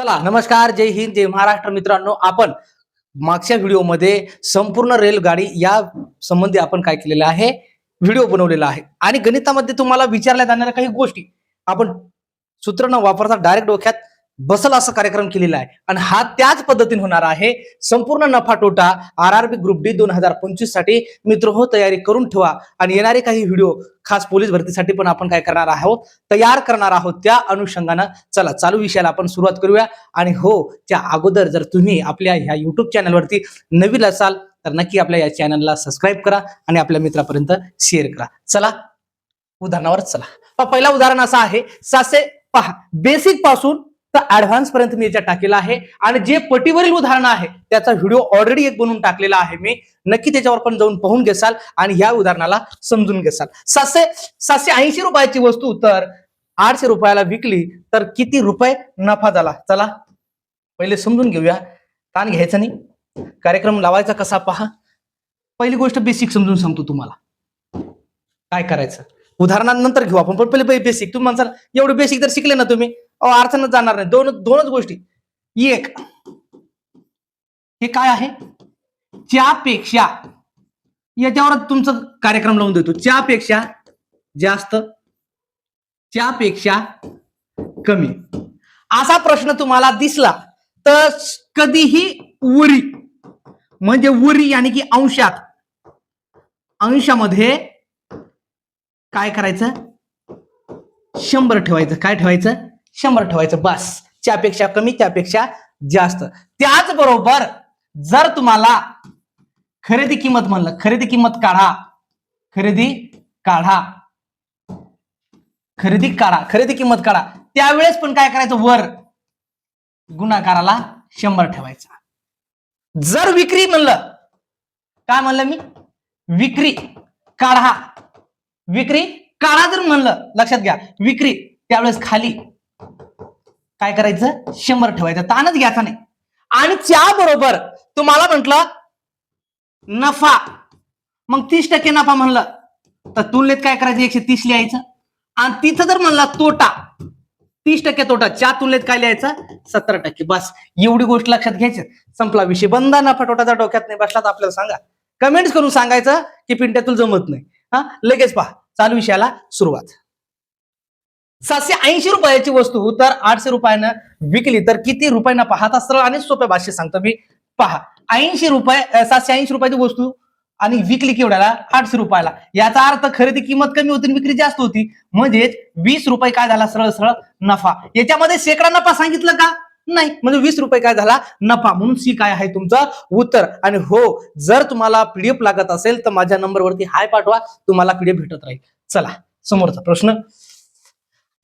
चला नमस्कार जय हिंद जय महाराष्ट्र. मित्रांनो आपण मागच्या व्हिडिओमध्ये संपूर्ण रेलगाडी या संबंधी आपण काय केलेलं आहे व्हिडिओ बनवलेला आहे. आणि गणितामध्ये तुम्हाला विचारल्या जाणाऱ्या काही गोष्टी आपण सूत्र न वापरता डायरेक्ट डोक्यात बसल असा कार्यक्रम केलेला आहे. आणि हा त्याच पद्धतीने होणार आहे. संपूर्ण नफा तोटा R R B group D दोन हजार पंचवीससाठी मित्र हो तयारी करून ठेवा. आणि येणारे काही व्हिडिओ खास पोलीस भरतीसाठी पण आपण काय करणार आहोत तयार करणार आहोत त्या अनुषंगानं चला चालू विषयाला आपण सुरुवात करूया. आणि हो त्या अगोदर जर तुम्ही आपल्या ह्या युट्यूब चॅनलवरती नवीन असाल तर नक्की आपल्या या चॅनलला सबस्क्राईब करा आणि आपल्या मित्रापर्यंत शेअर करा. चला उदाहरणावर चला. पहिलं पहिला उदाहरण असं आहे. सातशे पहा बेसिकपासून तर ऍडव्हान्स पर्यंत मी याच्यात टाकलेला आहे. आणि जे पटीवरील उदाहरण आहे त्याचा व्हिडिओ ऑलरेडी एक बनवून टाकलेला आहे मी. नक्की त्याच्यावर पण जाऊन पाहून घेसाल आणि ह्या उदाहरणाला समजून घेसाल. सातशे सातशे ऐंशी रुपयाची वस्तू तर आठशे रुपयाला विकली तर किती रुपये नफा झाला? चला पहिले समजून घेऊया. ताण घ्यायचा नाही. कार्यक्रम लावायचा कसा पहा? पहिली गोष्ट बेसिक समजून सांगतो तुम्हाला. काय करायचं? उदाहरणानंतर घेऊ आपण पण पहिले बेसिक तुम्ही म्हणसाल एवढं बेसिक तर शिकले ना तुम्ही. अडचणच जाणार नाही. दोन दोनच गोष्टी. एक हे काय आहे? ज्यापेक्षा याच्यावर तुमचं कार्यक्रम लावून देतो. च्यापेक्षा जास्त च्यापेक्षा कमी. असा प्रश्न तुम्हाला दिसला तर कधीही उरी म्हणजे उरी यानी की अंशात अंशामध्ये काय करायचं? शंभर ठेवायचं. काय ठेवायचं? शंभर ठेवायचं बस. त्यापेक्षा कमी त्यापेक्षा जास्त. त्याचबरोबर जर तुम्हाला खरेदी किंमत म्हणलं खरेदी किंमत काढा. खरेदी काढा. खरेदी काढा खरेदी किंमत काढा. त्यावेळेस पण काय करायचं? वर गुणाकाराला शंभर ठेवायचा. जर विक्री म्हणलं काय म्हणलं मी? विक्री काढा. विक्री काढा जर म्हणलं लक्षात घ्या. विक्री त्यावेळेस खाली काय करायचं? शंभर ठेवायचं. ताणच घ्यायचा नाही. आणि त्याबरोबर तुम्हाला म्हटलं नफा. मग तीस टक्के नफा म्हणलं. तर तुलनेत काय करायचं? एकशे तीस लिहायचं. आणि तिथं जर म्हणला तोटा तीस टक्के तोटा च्या तुलनेत काय लिहायचं? सत्तर टक्के. बस. एवढी गोष्ट लक्षात घ्यायची. संपला विषय. बंद नफा तोटाचा डोक्यात नाही बसला तर आपल्याला सांगा. कमेंट्स करून सांगायचं की पिंट्यातून जमत नाही. हा? लगेच पहा. चालू विषयाला सुरुवात. सातशे ऐंशी रुपयाची वस्तू तर आठशे रुपयानं विकली तर किती रुपयांना पाहता सरळ आणि सोप्या भाषेत सांगतो मी. पहा ऐंशी रुपये सातशे ऐंशी रुपयाची वस्तू आणि विकली केवढ्याला? आठशे रुपयाला. याचा अर्थ खरेदी किंमत कमी होती आणि विक्री जास्त होती. म्हणजेच वीस रुपये काय झाला? सरळ सरळ नफा. याच्यामध्ये शेकडा नफा सांगितलं का? नाही. म्हणजे वीस रुपये काय झाला? नफा. म्हणून सी काय आहे तुमचं? उत्तर. आणि हो जर तुम्हाला पीडीएफ लागत असेल तर माझ्या नंबरवरती हाय पाठवा. तुम्हाला पीडीएफ भेटत राहील. चला समोरचा प्रश्न.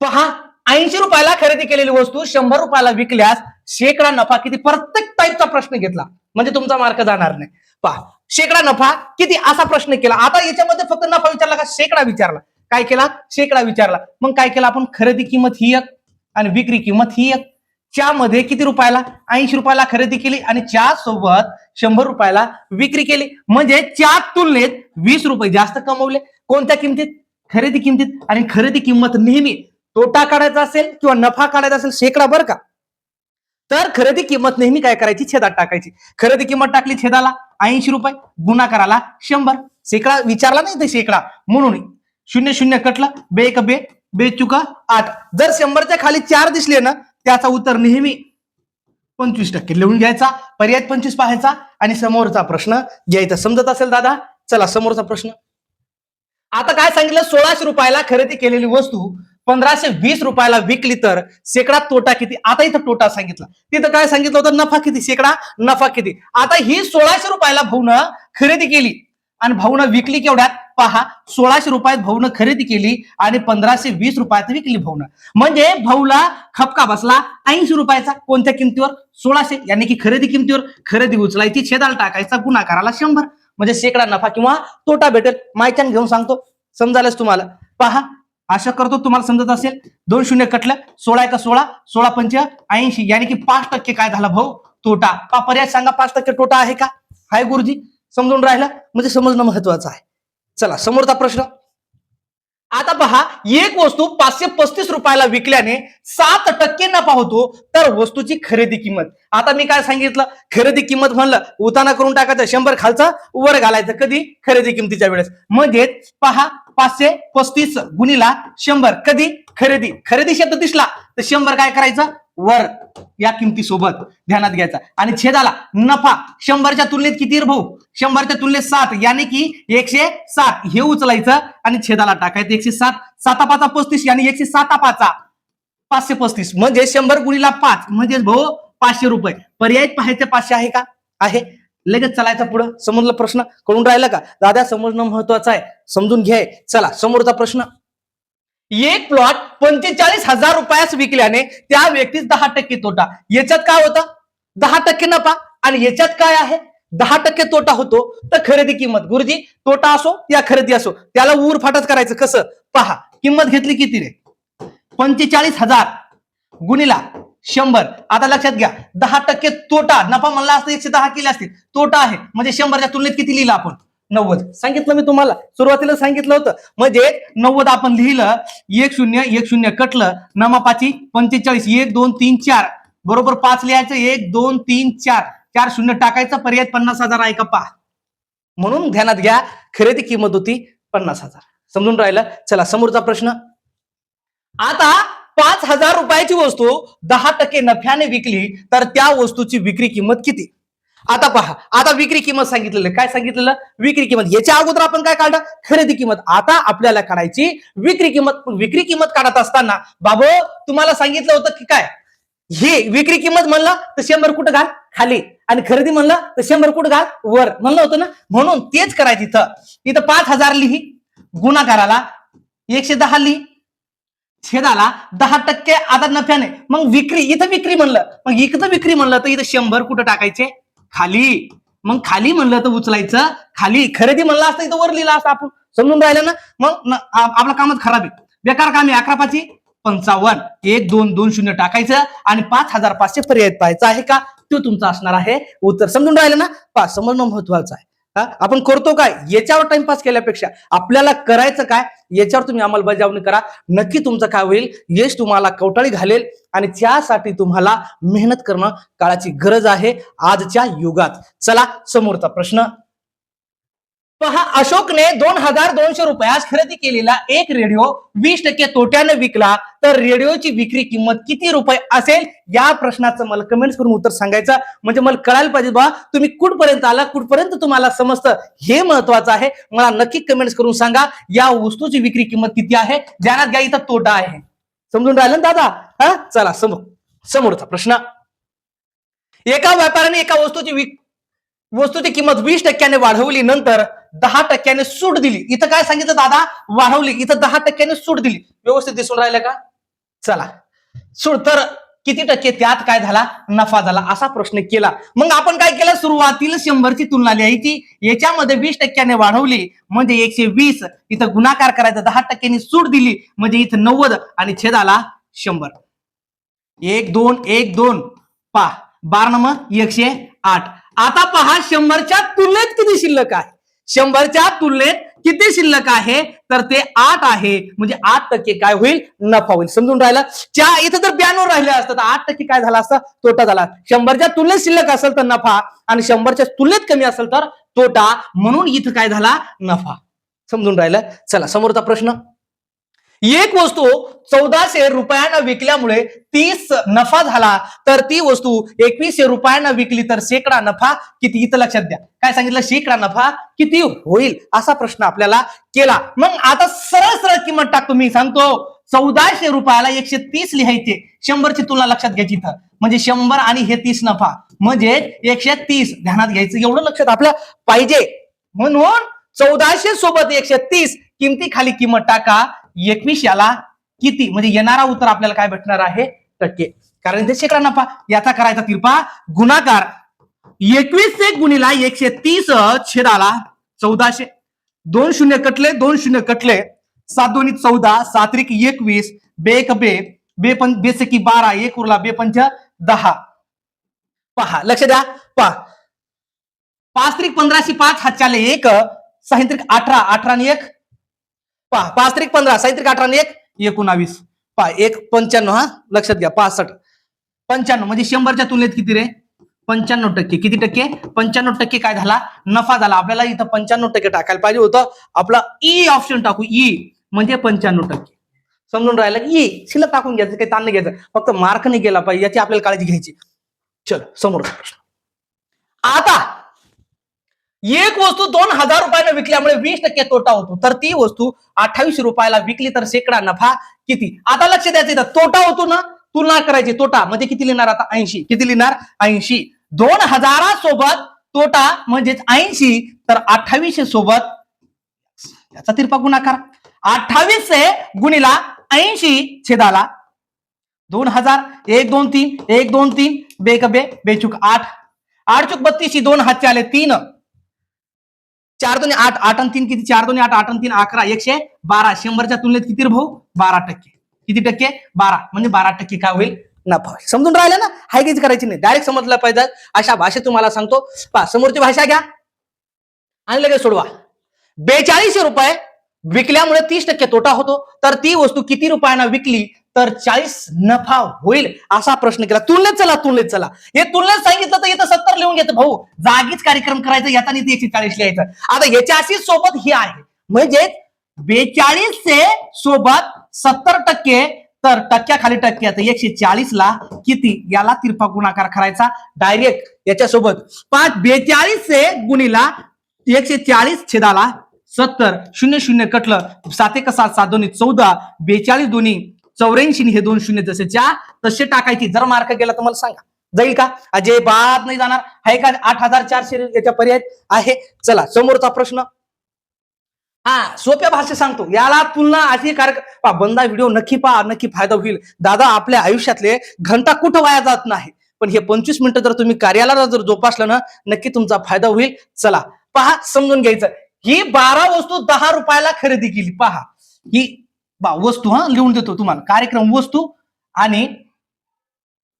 पहा ऐंशी रुपयाला खरेदी केलेली वस्तू शंभर रुपयाला विकल्यास शेकडा नफा किती? प्रत्येक टाईपचा प्रश्न घेतला. म्हणजे तुमचा मार्क जाणार नाही. पहा शेकडा नफा किती? असा प्रश्न केला. आता याच्यामध्ये फक्त नफा विचारला का शेकडा विचारला? काय केला? शेकडा विचारला. मग काय केला आपण? खरेदी किंमत ही एक आणि विक्री किंमत ही एक. च्यामध्ये किती रुपयाला? ऐंशी रुपयाला खरेदी केली आणि च्या सोबत शंभर रुपयाला विक्री केली. म्हणजे च्या तुलनेत वीस रुपये जास्त कमवले. कोणत्या किमतीत? खरेदी किमतीत. आणि खरेदी किंमत नेहमी तोटा काढायचा असेल किंवा नफा काढायचा असेल शेकडा बरं का? तर खरेदी किंमत नेहमी काय करायची? छेदात टाकायची. खरेदी किंमत टाकली छेदाला ऐंशी रुपये गुणाकाराला शंभर. शेकडा विचारला नाही ते शेकडा. म्हणून शून्य शून्य कटला बे एक बे बे चुका आठ. जर शंभरच्या खाली चार दिसले ना त्याचा उत्तर नेहमी पंचवीस टक्के लिहून घ्यायचा पर्याय पंचवीस पाहायचा आणि समोरचा प्रश्न घ्यायचा. समजत असेल दादा? चला समोरचा प्रश्न. आता काय सांगितलं? सोळाशे रुपयाला खरेदी केलेली वस्तू पंधराशे वीस रुपयाला विकली तर शेकडा तोटा किती? आता इथं तोटा सांगितला. तिथं काय सांगितलं होतं? नफा किती? शेकडा नफा किती? आता ही सोळाशे रुपयाला भाऊनं खरेदी केली. आणि भाऊनं विकली केवढ्यात? पहा सोळाशे रुपयात भाऊनं खरेदी केली आणि पंधराशे वीस रुपयात विकली भाऊनं. म्हणजे भाऊला खपका बसला ऐंशी रुपयाचा. कोणत्या किमतीवर? सोळाशे. यांनी की खरेदी किमतीवर? खरेदी उचलायची छेदाल टाकायचा गुणाकाराला शंभर. म्हणजे शेकडा नफा किंवा तोटा भेटेल. मायच्यान घेऊन सांगतो. समजायलाच तुम्हाला. पहा आशा करतो तुम्हाला समजत असेल. दोन शून्य कटलं सोळा एका सोळा सोळा पंच ऐंशी. यानी की पाच टक्के काय झाला भाऊ? तोटा. पा पर्याय सांगा पाच टक्के तोटा आहे का? हाय गुरुजी समजून राहिला? म्हणजे समजणं महत्वाचं आहे. चला समोरचा प्रश्न. आता पहा एक वस्तू पाचशे पस्तीस रुपयाला विकल्याने सात टक्के नफा होतो तर वस्तूची खरेदी किंमत. आता मी काय सांगितलं? खरेदी किंमत म्हणलं उताना करून टाकायचं शंभर खालचा वर घालायचं. कधी? खरेदी किमतीच्या वेळेस. म्हणजेच पहा पाचशे पस्तीस गुणीला शंभर. कधी? खरेदी. खरेदी शब्द दिसला तर शंभर काय करायचं? वर. या किमतीसोबत ध्यानात घ्यायचा. आणि छेदाला नफा. शंभरच्या तुलनेत किती भाऊ? शंभरच्या तुलनेत सात. याने की एकशे सात. हे उचलायचं आणि छेदाला टाकायचं. एकशे सात. साता पाचा पस्तीस. याने एकशे साता पाचा पाचशे पस्तीस. म्हणजे शंभर गुणीला पाच. म्हणजेच भाऊ पाचशे रुपये. पर्याय पाहायचे पाचशे आहे का? आहे. लगेच चालायचा पुढं. समजलं प्रश्न कळून राहिला का? दादा समजणं महत्वाचं आहे. समजून घ्याय चला समोरचा प्रश्न. एक प्लॉट पंचेचाळीस हजार रुपयास विकल्याने त्या व्यक्तीस दहा टक्के तोटा. याच्यात काय होतं? दहा टक्के नफा. आणि याच्यात काय आहे? दहा टक्के तोटा होतो तर खरेदी किंमत. गुरुजी तोटा असो या खरेदी असो. त्याला ऊर फाटच करायचं. कसं? पहा किंमत घेतली किती रे पंचेचाळीस हजार. गुणीला शंभर. आता लक्षात घ्या दहा टक्के तोटा नफा म्हणला असता एकशे दहा केले असतील. तोटा आहे. म्हणजे शंभरच्या तुलनेत किती लिहिलं आपण? नव्वद. सांगितलं मी तुम्हाला. सुरुवातीला सांगितलं होतं. म्हणजे नव्वद आपण लिहिलं एक शून्य एक शून्य कटलं नमापाची पंचेचाळीस. एक दोन तीन चार. बरोबर पाच लिहायचं एक दोन तीन चार. चार शून्य टाकायचं पर्याय पन्नास हजार आहे का पहा. म्हणून ध्यानात घ्या खरेदी किंमत होती पन्नास हजार. समजून राहिलं? चला समोरचा प्रश्न. आता हजार रुपयाची वस्तू दहा टक्के नफ्याने विकली तर त्या वस्तूची विक्री किंमत किती? आता पहा आता विक्री किंमत सांगितलेलं काय सांगितलेलं? विक्री किंमत. याच्या अगोदर आपण काय काढलं? खरेदी किंमत. आता आपल्याला काढायची विक्री किंमत. पण विक्री किंमत काढत असताना बाबो तुम्हाला सांगितलं होतं की काय? हे विक्री किंमत म्हणलं तर शंभर कुठं घाल? खाली. आणि खरेदी म्हणलं तर शंभर कुठं घाल? वर. म्हणलं होतं ना? म्हणून तेच करायचं इथं. इथं पाच हजार लिही. गुन्हागाराला एकशे दहा लिही. छेदाला दहा टक्के आता नफ्याने. मग विक्री इथं विक्री म्हणलं. मग इथं विक्री म्हणलं तर इथं शंभर कुठं टाकायचे? खाली. मग खाली म्हणलं तर उचलायचं. खाली खरेदी म्हणलं असतं इथं वर लिहिलं असतं आपण. समजून राहिलं ना? मग आपलं कामच खराब आहे. बेकार काम आहे अकरा पाची पंचावन्न. एक दोन दोन शून्य टाकायचं आणि पाच हजार पाचशे पर्याय पाहायचा आहे का? तो तुमचा असणार आहे. उत्तर समजून राहिलं ना? पाच समजणं महत्वाचं आहे. आपण करतो काय? याच्यावर टाइमपास केल्यापेक्षा आपल्याला करायचं काय? याच्यावर तुम्ही अंमलबजावणी करा. नक्की तुमचं काय होईल? यश तुम्हाला कवटाळी घालेल आणि त्यासाठी तुम्हाला मेहनत करणं काळाची गरज आहे आजच्या युगात. चला समोरचा प्रश्न. पहा अशोकने दोन हजार दोनशे रुपयास खरेदी केलेला एक रेडिओ वीस टक्के तोट्याने विकला. तर रेडिओची विक्री किंमत किती रुपये असेल? या प्रश्नाचं मला कमेंट्स करून उत्तर सांगायचं. म्हणजे मला कळायला पाहिजे बा तुम्ही कुठपर्यंत आला कुठपर्यंत तुम्हाला समजतं हे महत्वाचं आहे. मला नक्की कमेंट्स करून सांगा या वस्तूची विक्री किंमत किती आहे? ध्यानात घ्या इथं तोटा आहे. समजून राहिलं ना दादा? हा? चला समोर समोरचा प्रश्न. एका व्यापाऱ्याने एका वस्तूची विक वस्तूची किंमत वीस टक्क्याने वाढवली नंतर दहा टक्क्याने सूट दिली. इथं काय सांगितलं दादा? वाढवली. इथं दहा टक्क्याने सूट दिली. व्यवस्थित दिसून राहिलं का? चला. सूट तर किती टक्के? त्यात काय झाला? नफा झाला. असा प्रश्न केला. मग आपण काय केलं? सुरुवातीला शंभरची तुलना लिहायची याच्यामध्ये वीस टक्क्याने वाढवली. म्हणजे एकशे वीस. इथं गुणाकार करायचा. दहा टक्क्यांनी सूट दिली. म्हणजे इथं नव्वद आणि छेदाला शंभर. एक दोन एक दोन. पा बार नंबर एकशे आठ. आता पहा शंभरच्या तुलनेत किती शिल्लक आहे? शंभरच्या तुलनेत किती शिल्लक आहे? तर ते आठ आहे. म्हणजे आठ टक्के काय होईल? नफा होईल. समजून राहिला? चार इथं जर ब्याण्णव राहिले असतं तर आठ टक्के काय झाला असतं? तोटा झाला. शंभरच्या तुलनेत शिल्लक असेल तर नफा आणि शंभरच्या तुलनेत कमी असेल तर तोटा. म्हणून इथं काय झाला? नफा. समजून राहिलं? चला समोरचा प्रश्न. एक वस्तू चौदाशे रुपयांना विकल्यामुळे तीस नफा झाला तर ती वस्तू एकवीसशे रुपयांना विकली तर शेकडा नफा किती? इथं लक्षात द्या. काय सांगितलं? शेकडा नफा किती होईल? असा प्रश्न आपल्याला केला. मग आता सरळ सरळ किंमत टाकतो मी सांगतो. चौदाशे रुपयाला एकशे तीस लिहायचे. शंभरची तुलना लक्षात घ्यायची इथं. म्हणजे शंभर आणि हे तीस नफा. म्हणजे एकशे तीस. ध्यानात घ्यायचं. एवढं लक्षात आपल्या पाहिजे. म्हणून चौदाशे सोबत एकशे तीस. किमती खाली किंमत टाका. एकवीस याला किती? म्हणजे येणारा उत्तर आपल्याला काय भेटणार आहे? टक्के. कारण इथे शेकडा नफा याचा करायचा तिरपा गुणाकार. एकवीस एक गुणीला एकशे तीस छेदाला चौदाशे. दोन शून्य कटले दोन शून्य कटले. सात दोन्ही चौदा सात्रिक एकवीस बे एक बे बे पं बेसकी बारा एक उरला बे पंच दहा. पहा लक्ष द्या. पहा. पाच त्रिक पंधराशे पाच हा चाले एक साहित्रिक अठरा अठरा आणि एक पहा पाच त्रिक पंधरा साहित्रिक अठरा आणि एक एकोणावीस. पहा एक पंच्याण्णव हा? लक्षात घ्या पासष्ट. पंच्याण्णव म्हणजे शंभरच्या तुलनेत किती रे? पंच्याण्णव टक्के. किती टक्के? पंच्याण्णव टक्के काय झाला? नफा झाला. आपल्याला इथं पंच्याण्णव टक्के टाकायला पाहिजे होतं. आपला e ई ऑप्शन टाकू ई म्हणजे पंच्याण्णव टक्के. समजून राहिलं ई e? शिल्लक टाकून घ्यायचं काही ताण नाही घ्यायचं. फक्त मार्क नाही गेला पाहिजे याची आपल्याला काळजी घ्यायची. चल समोर आता एक वस्तू दोन हजार रुपयाला विकल्यामुळे वीस टक्के तोटा होतो. तर ती वस्तू अठ्ठावीस रुपयाला विकली तर शेकडा नफा किती? आता लक्ष द्यायचं इथं. तोटा होतो ना? तुलना करायची. तोटा म्हणजे किती लिहिणार आता? ऐंशी. किती लिहिणार? ऐंशी. दोन हजारासोबत तोटा म्हणजेच ऐंशी. तर अठ्ठावीसशे सोबत याचा तिरपा गुणाकार. अठ्ठावीसशे गुणीला ऐंशी छेदाला. दोन हजार. एक दोन तीन. एक दोन तीन. बे बे. बेचूक आठ. आठ चुक बत्तीस दोन हातचे आले तीन. चार दोन्ही आठ आठ आणि तीन किती? चार दोन्ही आठ आठ आणि तीन अकरा एकशे बारा. शंभरच्या तुलनेत किती रे भाऊ? बारा टक्के. किती टक्के? बारा. म्हणजे बारा टक्के काय होईल? नफा समजून राहिलं ना? हाय काहीच करायची नाही. डायरेक्ट समजलं पाहिजे. अशा भाषेत तुम्हाला सांगतो. पहा समोरची भाषा घ्या. आणि लगेच सोडवा. बेचाळीसशे रुपये विकल्यामुळे तीस टक्के तोटा होतो. तर ती वस्तू किती रुपयांना विकली? तर चाळीस नफा होईल असा प्रश्न केला. तुलनेत चला तुलनेत चला. हे तुलनेत सांगितलं तर इथं सत्तर लिहून घेतं भाऊ. जागीच कार्यक्रम करायचा याचा नाही एकशे चाळीस लिहायचं. आता याच्याशी सोबत हे आहे. म्हणजे बेचाळीस सोबत सत्तर टक्के तर टक्क्याखाली टक्के आता एकशे चाळीस ला किती? याला तिरपा गुणाकार करायचा. डायरेक्ट याच्यासोबत. पाच बेचाळीस से गुणीला एकशे चाळीस छेदाला सत्तर. शून्य शून्य कटलं. सात एक सात सात दोन्ही चौदा. बेचाळीस दोन्ही चौऱ्याऐंशी हे दोन शून्य जसेच्या तसे टाकायची. जर मार्क गेला तर मला सांगा. जाईल का? अजय बाद नाही जाणार. आहे का? आठ हजार चारशे याच्या पर्याय आहे. चला समोरचा प्रश्न. हा सोप्या भाषेत सांगतो. याला तुलना अशी कार्यक्रम बंदा व्हिडिओ नक्की पहा नक्की फायदा होईल. दादा आपल्या आयुष्यातले घंटा कुठं वाया जात नाही? पण हे पंचवीस मिनिटं जर तुम्ही कार्याला जर जोपासलं ना नक्की तुमचा फायदा होईल. चला पहा समजून घ्यायचं. ही बारा वस्तू दहा रुपयाला खरेदी केली. पहा ही बा वस्तू हा लिहून देतो तुम्हाला. कार्यक्रम वस्तू आणि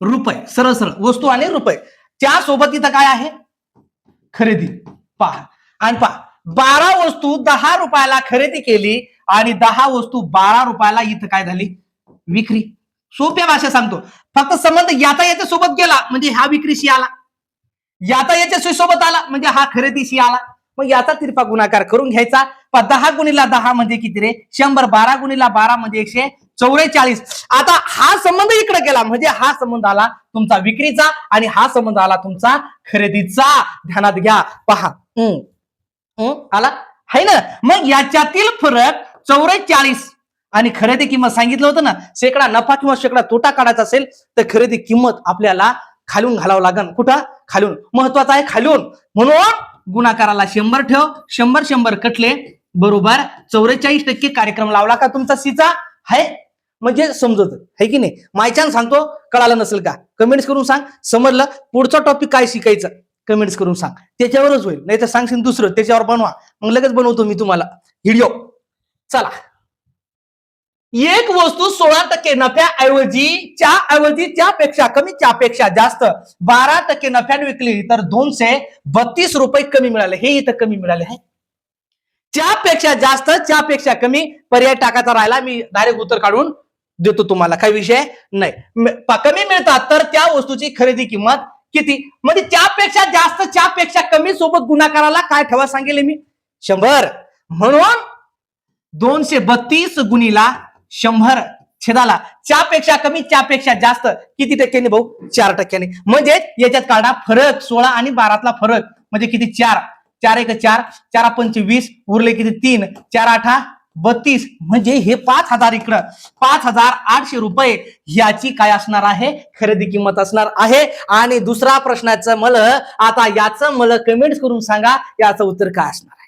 रुपये. सरळ सरळ. वस्तू आणि रुपये. त्यासोबत इथं काय आहे? खरेदी. पहा. आणि पहा. बारा वस्तू दहा रुपयाला खरेदी केली आणि दहा वस्तू बारा रुपयाला इथं काय झाली? विक्री. सोप्या भाषा सांगतो. फक्त संबंध याचा याच्या सोबत गेला म्हणजे हा विक्रीशी आला. याचा याच्या सोबत आला म्हणजे हा खरेदीशी आला. मग याचा तिरपा गुणाकार करून घ्यायचा. दहा गुणीला दहा म्हणजे किती रे? शंभर. बारा गुणीला बारा म्हणजे एकशे चौवेचाळीस. आता हा संबंध इकडे गेला म्हणजे हा संबंध आला तुमचा विक्रीचा आणि हा संबंध आला तुमचा खरेदीचा. ध्यानात घ्या. पहा. हम्म. हम्म, आला? है ना? मग याच्यातील फरक चौवेचाळीस. आणि खरेदी किंमत सांगितलं होतं ना शेकडा नफा किंवा शेकडा तोटा काढायचा असेल तर खरेदी किंमत आपल्याला खालून घालावं लागन. कुठं? खालून. महत्वाचं आहे खालून. म्हणून गुणाकाराला शंभर ठेव. शंभर शंभर कटले. बरोबर? चौवेचाळीस टक्के कार्यक्रम लावला का तुमचा सीचा? आहे म्हणजे समजत. आहे की नाही? मायच्यान सांगतो कळालं नसेल का? कमेंट्स करून सांग. समजलं? पुढचा टॉपिक काय शिकायचं? कमेंट्स करून सांग. त्याच्यावरच होईल. नाही तर सांगशील दुसरं. त्याच्यावर बनवा. मग लगेच बनवतो मी तुम्हाला. व्हिडिओ चला. एक वस्तू सोळा टक्के नफ्याऐवजी च्या ऐवजी त्यापेक्षा कमी त्यापेक्षा जास्त बारा टक्के नफ्याने विकली तर दोनशे बत्तीस रुपये कमी मिळाले. हे इथं कमी मिळाले. आहे त्यापेक्षा जास्त त्यापेक्षा कमी पर्याय टाकायचा राहिला मी डायरेक्ट उत्तर काढून देतो तुम्हाला. काही विषय नाही. कमी मिळतात तर त्या वस्तूची खरेदी किंमत किती? म्हणजे त्यापेक्षा जास्त त्यापेक्षा कमी सोबत गुणाकाराला काय ठेवा सांगेल मी? शंभर. म्हणून दोनशे बत्तीस गुणीला शंभर छेदाला. त्यापेक्षा कमी त्यापेक्षा जास्त किती टक्क्यांनी भाऊ? चार टक्क्यांनी. म्हणजे याच्यात काढा फरक सोळा आणि बारातला फरक. म्हणजे किती? चार. चार एक चार चार पंच वीस उरले किती? तीन. चार आठा बत्तीस. म्हणजे हे पाच हजार इकडं. पाच हजार आठशे रुपये याची काय असणार आहे? खरेदी किंमत असणार आहे. आणि दुसरा प्रश्नाचं मला आता याचं मला कमेंट्स करून सांगा याचं उत्तर काय असणार आहे?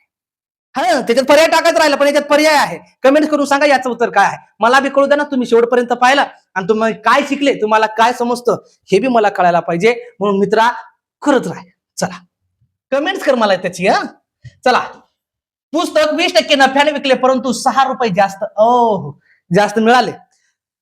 हा त्याच्यात पर्याय टाकत राहिलं पण याच्यात पर्याय आहे. कमेंट्स करून सांगा याचं उत्तर काय आहे? मला बी कळू द्या ना तुम्ही शेवटपर्यंत पाहिलं. आणि तुम्ही काय शिकले तुम्हाला काय समजतं हे बी मला कळायला पाहिजे. म्हणून मित्रा करत राहा. चला. कमेंट्स कर मला त्याची हा? चला. पुस्तक वीस टक्के नफ्याने विकले परंतु सहा रुपये जास्त ओ जास्त मिळाले.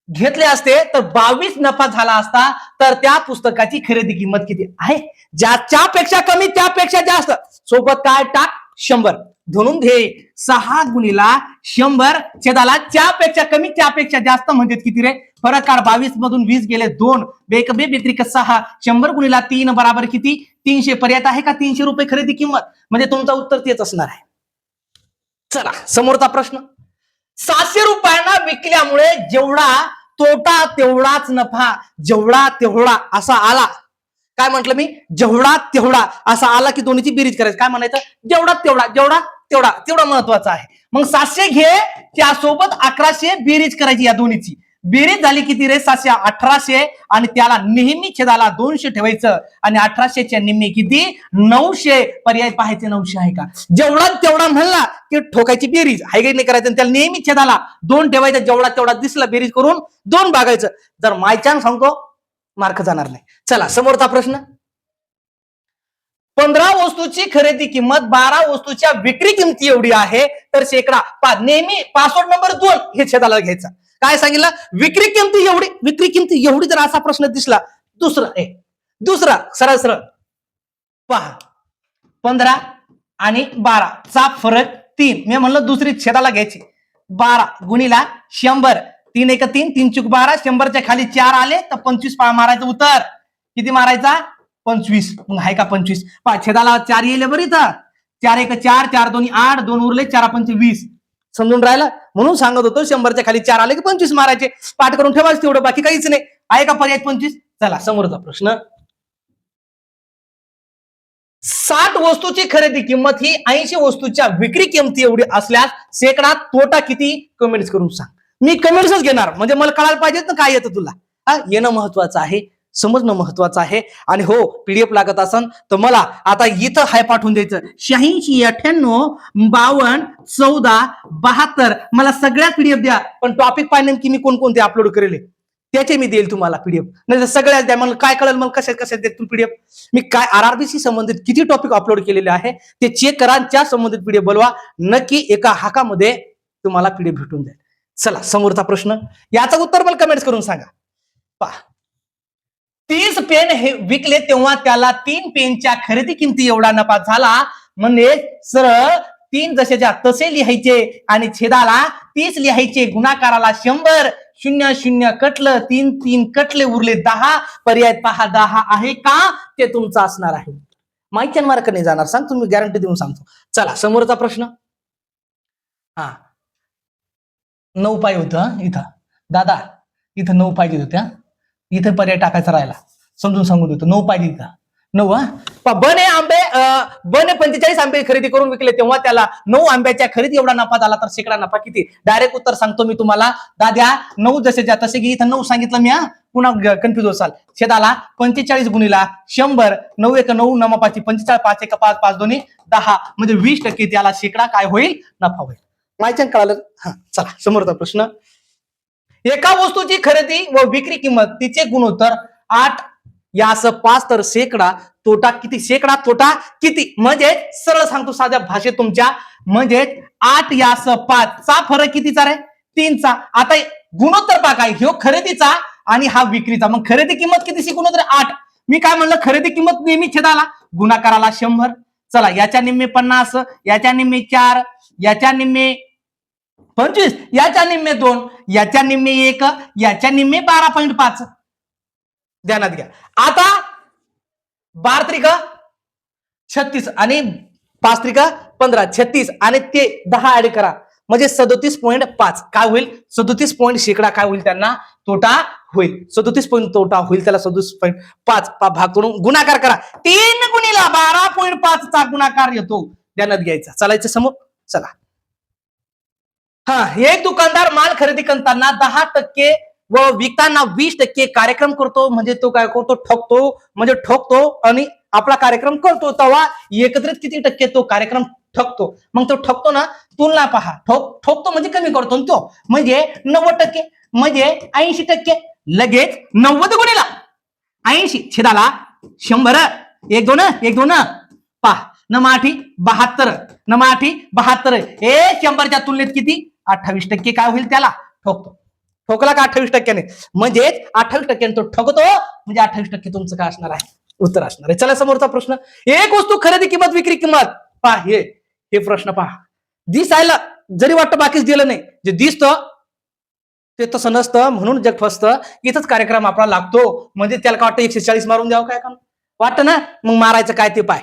घेतले असते तर बावीस नफा झाला असता तर त्या पुस्तकाची खरेदी किंमत किती आहे? ज्याच्यापेक्षा कमी त्यापेक्षा जास्त. सोबत काय? टाक शंभर. धरून घे सहा गुणीला शंभर छेदाला त्यापेक्षा कमी त्यापेक्षा जास्त म्हणजे किती रे? फरक काढ. बावीस मधून वीस गेले दोन. बेकबे व्यतिरिक्त सहा. शंभर गुणीला तीन बराबर किती? तीनशे. पर्याय आहे का तीनशे रुपये खरेदी किंमत? म्हणजे तुमचं उत्तर तेच असणार आहे. चला समोरचा प्रश्न. सातशे रुपयांना विकल्यामुळे जेवढा तोटा तेवढाच नफा जेवढा तेवढा असा आला. काय म्हंटल मी? जेवढा तेवढा असा आला की दोन्हीची बेरीज करायची. काय म्हणायचं? जेवढा तेवढा जेवढा तेवढा तेवढा महत्त्वाचा आहे. मग सातशे घे त्यासोबत अकराशे बेरीज करायची या दोन्हीची. बेरीज झाली किती रे? सातशे अठराशे आणि त्याला नेहमी छेदाला दोनशे ठेवायचं. आणि अठराशेच्या निम्मे किती? नऊशे. पर्याय पाहायचे नऊशे आहे का? जेवढा तेवढा म्हणला की ठोकायची बेरीज. हाय काही नाही करायचं? त्याला नेहमी छेदाला दोन ठेवायचं. जेवढा तेवढा दिसला बेरीज करून दोन भागायचं जर मायच्यान सांगतो मार्क जाणार नाही. चला समोरचा प्रश्न. पंधरा वस्तूची खरेदी किंमत बारा वस्तूच्या विक्री किमती एवढी आहे. तर शेकडा पा नेहमी पासवर्ड नंबर दोन हे छेदाला घ्यायचा. काय सांगितलं? विक्री किमती एवढी विक्री किमती एवढी जर असा प्रश्न दिसला दुसरं ए दुसरा सरळ सरळ. पहा. पंधरा आणि बारा चा फरक तीन. मी म्हणलं दुसरी छेदाला घ्यायची. बारा गुणीला शंभर. तीन एक तीन तीन चुक बारा. शंभरच्या खाली चार आले तर पंचवीस पा मारायचं उत्तर. किती मारायचा? पंचवीस. मग आहे का पंचवीस? पा छेदाला चार येईल बरं इथं. चार एक चार चार दोन्ही आठ दोन उरले चार पंच वीस. समजून राहिलं? म्हणून सांगत होतो शंभरच्या खाली चार आले की पंचवीस मारायचे. पाठ करून ठेवायचं तेवढं बाकी काहीच नाही. आहे का पर्याय पंचवीस? चला समोरचा प्रश्न. साठ वस्तूची खरेदी किंमत ही ऐंशी वस्तूच्या विक्री किमती एवढी असल्यास शेकडा तोटा किती? कमेंट्स करून सांग. मी कमेंट्सच घेणार. म्हणजे मला कळायला पाहिजे ना काय येतं तुला? हा येणं महत्वाचं आहे. समजणं महत्वाचं आहे. आणि हो पीडीएफ लागत असन तर मला आता इथं हाय पाठवून द्यायचं. शहाऐंशी अठ्ठ्याण्णव बावन्न चौदा बहात्तर. मला सगळ्या पीडीएफ द्या. पण टॉपिक पाहिजे की मी कोणकोणते अपलोड करेल त्याचे मी देईल तुम्हाला पीडीएफ नाही सगळ्याच द्या. मला काय कळेल? मला कशा कशा देत तुम्ही पीडीएफ मी काय आर आरबीसी संबंधित किती टॉपिक अपलोड केलेले आहे ते चेक करा त्या संबंधित पीडीएफ बोलवा. नक्की एका हाकामध्ये तुम्हाला पीडीएफ भेटून जाईल. चला समोरचा प्रश्न. याचं उत्तर मला कमेंट्स करून सांगा. पहा. तीस पेन हे विकले तेव्हा त्याला तीन पेनच्या खरेदी किमती एवढा नफा झाला. म्हणजे सरळ तीन जसेच्या तसे लिहायचे आणि छेदाला तीस लिहायचे. गुणाकाराला शंभर शून्य शून्य कटलं तीन तीन कटले उरले दहा. पर्याय पहा दहा आहे का? ते तुमचं असणार आहे. माहिती मार्क नाही जाणार? सांग तुम्ही गॅरंटी देऊन सांगतो. चला समोरचा प्रश्न. हा. नऊ पाय होतं इथं. दादा इथं नऊ पाहिजे होत्या. इथं पर्याय टाकायचा राहिला. समजून सांगून देतो. नऊ पाहिजे इथं. नऊ हा? बने आंबे बने पंचेचाळीस आंबे खरेदी करून विकले तेव्हा त्याला नऊ आंब्याच्या खरेदी एवढा नफा झाला तर शेकडा नफा किती? डायरेक्ट उत्तर सांगतो मी तुम्हाला. दाद्या नऊ जसे ज्या तसे की इथं नऊ सांगितलं मी हा? पुन्हा कन्फ्युज होसाल. शेताला पंचेचाळीस गुणीला शंभर नऊ एक नऊ नमापाची पंचेचाळीस पाच एक पाच पाच दोन्ही दहा. म्हणजे वीस टक्के त्याला शेकडा काय होईल? नफा होईल. माहिती कळालं? हा चला समोरचा प्रश्न. एका वस्तूची खरेदी व विक्री किंमत तिचे गुणोत्तर आठ. या असं पाच तर शेकडा तोटा किती? शेकडा तोटा किती? म्हणजे सरळ सांगतो साध्या भाषेत तुमच्या. म्हणजे आठ या असं पाच. चा फरक कितीचा रे? तीनचा. आता गुणोत्तर पा काय? ह्यो खरेदीचा आणि हा विक्रीचा. मग खरेदी किंमत किती गुणोत्तर आठ. मी काय म्हणलं? खरेदी किंमत नेहमी छेदाला. गुणाकाराला शंभर. चला याच्या निम्मे पन्नास याच्या निम्मे चार याच्या निम्मे पंचवीस. याच्या निम्मे दोन याच्या निम्मे एक याच्या निम्मे बारा पॉईंट पाच. ध्यानात घ्या. आता बारा त्रिक छत्तीस आणि पाच त्रिक पंधरा. छत्तीस आणि ते दहा ऍड करा. म्हणजे सदोतीस पॉईंट पाच. काय होईल? सदोतीस पॉईंट शेकडा काय होईल त्यांना? तोटा होईल. सदोतीस पॉईंट तोटा होईल त्याला सदोतीस पॉईंट पाच. पा- भाग करून गुणाकार करा. तीन गुणीला बारा पॉईंट पाच चा गुणाकार येतो. ध्यानात घ्यायचा. चालायचं समोर? चला. हा एक दुकानदार माल खरेदी करताना दहा टक्के व विकताना वीस टक्के कार्यक्रम करतो म्हणजे तो काय करतो? ठोकतो म्हणजे ठोकतो आणि आपला कार्यक्रम करतो. तेव्हा एकत्रित किती टक्के तो कार्यक्रम ठकतो? मग तो ठकतो ना तुलना पहा. ठोक ठोकतो म्हणजे कमी करतो ना तो. म्हणजे नव्वद टक्के म्हणजे ऐंशी टक्के. लगेच नव्वद गुणीला. ऐंशी छेदाला शंभर. एक दोन एक दोन. पहा नमाठी बहात्तर. नमाठी बहात्तर. हे शंभरच्या तुलनेत किती? अठ्ठावीस टक्के काय होईल त्याला? ठोकतो. ठोकला का अठ्ठावीस टक्क्याने? म्हणजेच अठ्ठावीस टक्क्याने तो ठोकतो म्हणजे अठ्ठावीस टक्के तुमचं काय असणार आहे? उत्तर असणार आहे. चला समोरचा प्रश्न. एक वस्तू खरेदी किंमत विक्री किंमत. पहा हे हे प्रश्न पहा. दिसायला जरी वाटतं बाकीच दिलं नाही जे दिसतं ते तसं नसतं म्हणून जग फसतं. इथंच कार्यक्रम आपला लागतो. म्हणजे त्याला काय वाटतं एकशे चाळीस मारून द्यावं काय काम? वाटतं ना? मग मारायचं काय ते पाय.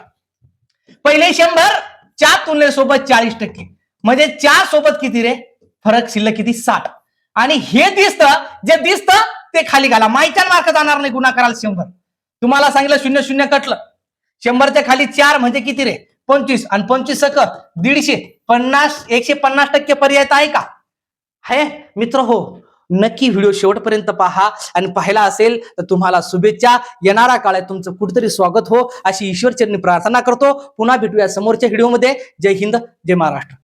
पहिले शंभर चार तुलनेसोबत चाळीस टक्के. म्हणजे चार सोबत किती रे? फरक शिल्लक किती? साठ. आणि हे दिसतं जे दिसतं ते खाली घाला. मायच्या मार्क जाणार नाही गुन्हा कराल शंभर. तुम्हाला सांगितलं शून्य शून्य कटलं. शंभरच्या खाली चार म्हणजे किती रे? पंचवीस. आणि पंचवीस सक दीडशे. पन्नास एकशे पन्नास टक्के पर्याय आहे का? आहे मित्र हो नक्की व्हिडिओ शेवटपर्यंत पहा. आणि पाहिला असेल तर तुम्हाला शुभेच्छा. येणारा काळात तुमचं कुठेतरी स्वागत हो. अशी ईश्वरचरणी प्रार्थना करतो. पुन्हा भेटूया समोरच्या व्हिडिओमध्ये. जय हिंद जय महाराष्ट्र.